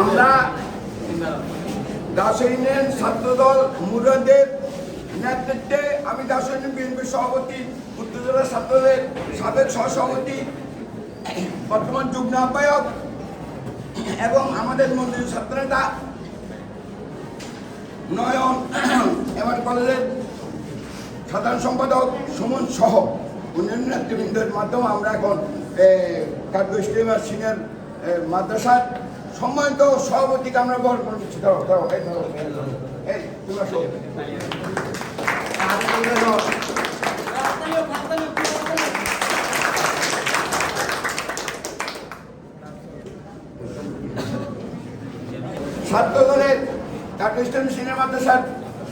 আমরা দাসইনের ছাত্রদল মুরাদের নেতৃত্বে আমি দাসইন বিএনপি সভাপতি উত্তর ছাত্রদের সাবেক সহসভাপতি, বর্তমান যুগ্ম আহ্বায়ক এবং আমাদের মন্দির ছাত্রনেতা নয়ন এমআর কলেজের সাধারণ সম্পাদক সুমন সহ। অন্যান্য নেতৃবৃন্দের মাধ্যমে আমরা এখন কার্গো স্টেমার সিনিয়র মাদ্রাসার সম্মানিত সভাপতিকে আমরা বহন করে দিচ্ছি ধরো ধরো এই ধরো এই তুমি আসো হাতে তুলে নাও। ছাত্র দলের কার্গো সিনিয়র মাদ্রাসার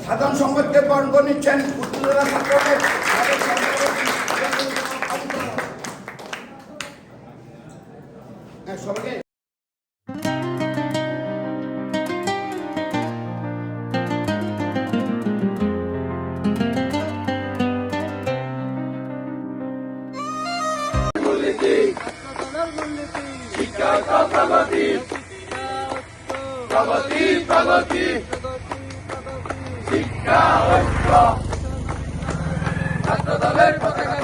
সাধারণ সম্পাদকে বহন করে নিচ্ছেন উত্তর প্রগতি প্রগতি শিক্ষা ঐক্য ছাত্র দলের পতাকা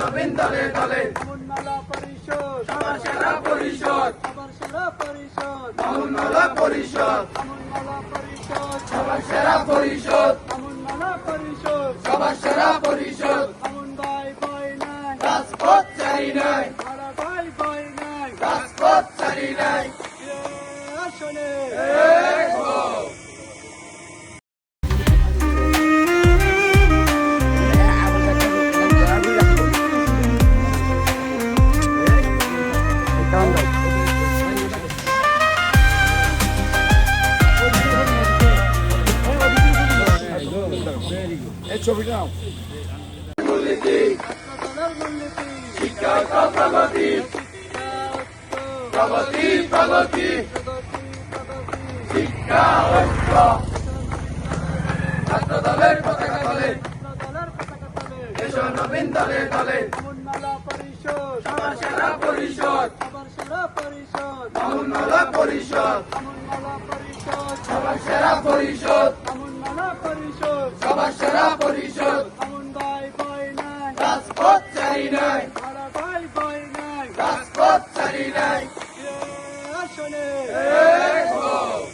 নবীন দলে দলে সবার সেরা পরিষদ মামুনমালা পরিষদ সবার সেরা পরিষদ সবার সেরা পরিষদ রাজপথ চারি নাই নাই এক হও। এই ছবিটা নাও। মূলনীতি শিক্ষা ও প্রগতি প্রগতি প্রগতি। শিক্ষা ঐক্য ছাত্র দলের পতাকা দলে এসো নবীন দলে দলে পরিষদ। পরিষদ পরিষদ পরিষদ। রাজপথ চারি নাই। নাই। শাসনে এক হোক